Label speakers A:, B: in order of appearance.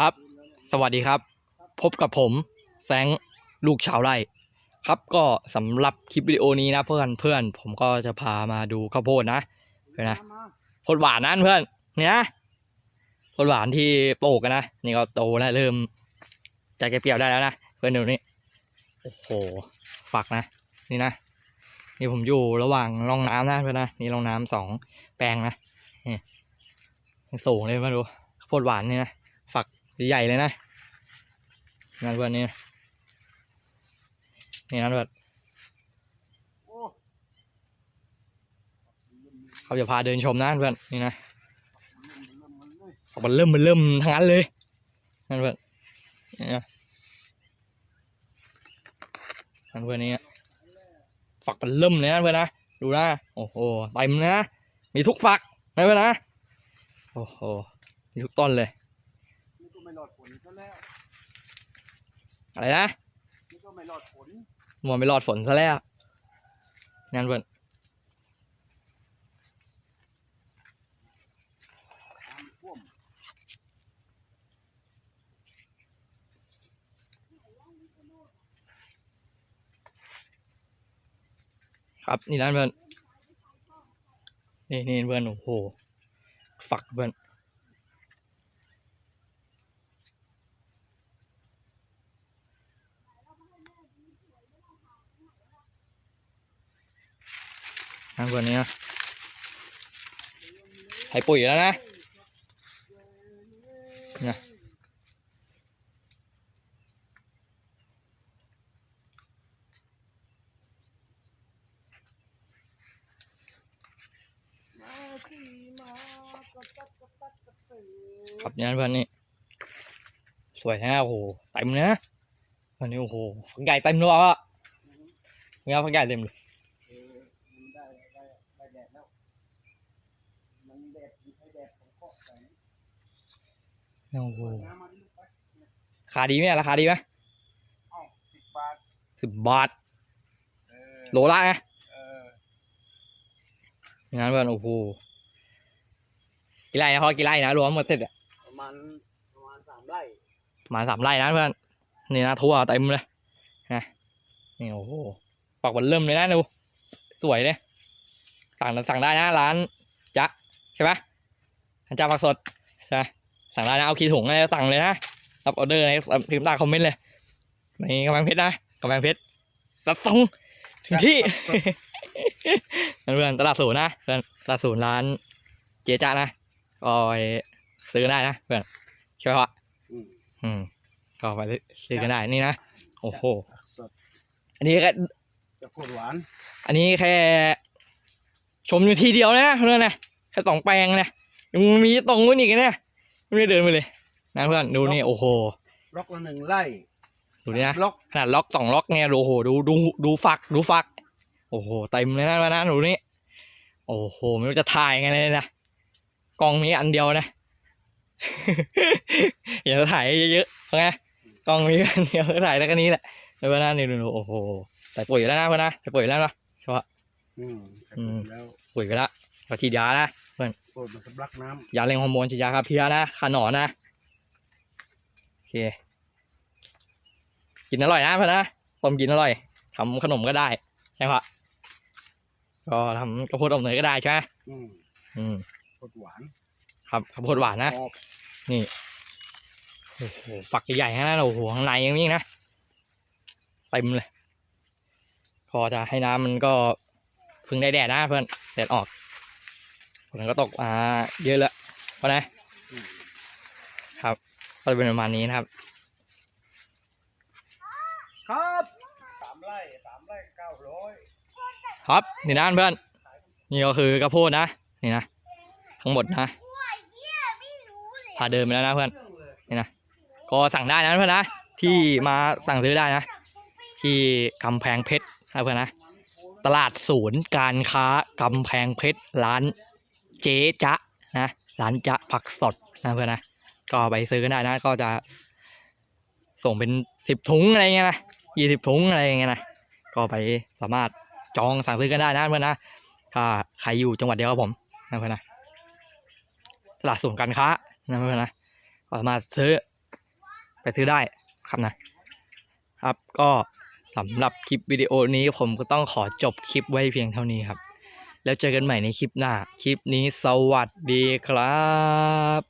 A: ครับ สวัสดีครับ พบกับผมแสงลูกชาวไร่ ครับก็สำหรับคลิปวิดีโอนี้นะเพื่อนเพื่อนผมก็จะพามาดูข้าวโพดนะเพื่อนนะโพดหวานนั่นเพื่อนเนี่ยนะโพดหวานที่ปลูกกันนะนี่ก็โตแล้วเริ่มจะเก็บเกี่ยวได้แล้วนะเพื่อนดูนี่โอ้โหฝักนะ นี่นะนี่ผมอยู่ระหว่างร่องน้ำนะเพื่อนนะนี่ร่องน้ำสองแปลงนะนี่สูงเลยมาดูข้าวโพดหวานนี่นะฝัก ใหญ่เลยนะนั่นเพื่อนนี่นะนี่นั่นเพื่อนเขาจะพาเดินชมนะเพื่อนนี่นะมันเริ่มมันเริ่มทั้งนั้นเลยนั่นเพื่อนนี่นะนั่นเพื่อนนี่ฝักมันเริ่มเลยนะเพื่อนนะดูนะโอ้โหเต็มนะมีทุกฝักนะเพื่อนนะโอ้โหมีทุกต้นเลย
B: รอดผลซะแล้ว
A: อะไรนะ
B: นี่ก็ไม่รอดผล
A: มัวไม่รอดฝนซะแล้วนั่นเพื่อน
B: น้ำท่วม
A: ครับนี่นั่นเพื่อนนี่นี่เพื่อนโอ้โหฝักเพื่อน นั่นเพื่อนนี่นะให้ปุ๋ยแล้วนะนะ
B: มาที่มาก็ตัดก็ตัดก็เตะ
A: ครับนี่นั่นเพื่อนนี่สวยนะโอ้โหเต็มเนะวันนี้โอ้โหฝักใหญ่เต็มเลยอะเนี่ยฝักใหญ่เต็มเลย
B: มันได้ได้ได้แดดแล้ว มันแดดมีให้แดดของเกาะแสง
A: โอ้โห
B: น้ำมันลูกไป
A: ราคาดีไหมราคาดีไหม
B: เอ้าสิบบาท
A: สิบบาท
B: เออ
A: โลละไง
B: เออ
A: งานเพื่อนโอ้โหกี่ไร่นะพอกี่ไร่นะรวมหมดเสร็จอะ
B: ประมาณประมาณสามไร่
A: ประมาณสามไร่นะเพื่อนนี่นะทั่วเต็มเลยนะนี่โอ้โหปักวันเริ่มเลยนะดูสวยเลย สั่งสั่งได้นะร้านจ๊ะใช่ปะร้านจ๊ะผักสดใช่ไหมสั่งได้นะเอาคีย์ถุงอะไรสั่งเลยนะรับออเดอร์ในพิมพ์ใต้คอมเมนต์เลยนี่กำแพงเพชรนะกำแพงเพชรรับส่งถึงที่เพื่อนตลาดศูนย์นะเพื่อนตลาดศูนย์ร้านเจ๊จ๊ะนะก็ไปซื้อได้นะเพื่อนใช่ไหมวะ
B: อืม
A: อืมก็ไปซื้อกันได้นี่นะโอ้โห
B: สด
A: อันนี้แค่
B: จะโคตรหวาน
A: อันนี้แค่ ชมอยู่ทีเดียวนะเพื่อนนะแค่สองแปลงนะยังมีตรงนู้นอีกนะไม่ได้เดินไปเลยนะเพื่อนดูนี่โอ้โห
B: ล็อกละหนึ่งไร่
A: ดูนี่นะ
B: ล็อก
A: ขนาดล็อกสองล็อกเนี่ยดูโอ้โหดูดูดูฝักดูฝัก โอ้โหเต็มเลยนะเพื่อนนะดูนี่โอ้โหไม่รู้จะถ่ายไงเลยนะกล้องมีอันเดียวนะอย่าถ่ายเยอะๆเพราะไงกล้องมีอันเดียวถ่ายได้แค่นี้แหละแล้วเพื่อนนะนี่ดูโอ้โหใส่ปุ๋ยแล้วนะเพื่อนนะใส่ปุ๋ยแล้วเนาะใช่ปะ
B: อืม
A: อืม
B: แล้ว
A: ปุ๋ยไปแล้วก็ฉีดยานะ
B: โคตรมันสำลักน้
A: ยาเร่งฮอร์โมนฉีดยาคาเพียนะคาหนอนนะโอเคกินอร่อยนะเพื่อนนะต้มกินอร่อยทำขนมก็ได้ใช่ปะก็ทำกระโพดอบเนยก็ได้ใช่ไหมำ
B: อืม
A: อืม
B: โคตรหวาน
A: ครับข้าวโพดหวานนะ
B: กรอบ
A: โอ้โหฝักใหญ่ๆนะโอ้โหข้างในยังมีนะเต็มเลย พอจะให้น้ำมันก็เพึ่งได้แดดนะเพื่อนแดดออกฝนก็ตกมาเยอะแล้วเพราะนะ
B: อืม
A: ครับก็จะเป็นประมาณนี้นะครับ
B: ครับสามไร่สามไร่เก้าร้อย
A: ครับนี่นะเพื่อนนี่ก็คือกระโพดนะนี่นะทั้งหมดนะพาเดินไปแล้วนะเพื่อนก็สั่งได้นะเพื่อนนะที่มาสั่งซื้อได้นะ ที่กำแพงเพชรนะเพื่อนนะ ตลาดศูนย์การค้ากำแพงเพชรร้านเจ๊จ๊ะนะร้านจ๊ะผักสดนะเพื่อนนะก็ไปซื้อกันได้นะก็จะส่งเป็นสิบถุงอะไรเงี้ยนะยี่สิบถุงอะไรเงี้ยนะก็ไปสามารถจองสั่งซื้อกันได้นะเพื่อนนะถ้าใครอยู่จังหวัดเดียวกับผมนะเพื่อนนะตลาดศูนย์การค้านะเพื่อนนะก็สามารถซื้อไปซื้อได้ครับนะครับก็ สำหรับคลิปวิดีโอนี้ผมก็ต้องขอจบคลิปไว้เพียงเท่านี้ครับ แล้วเจอกันใหม่ในคลิปหน้า คลิปนี้สวัสดีครับ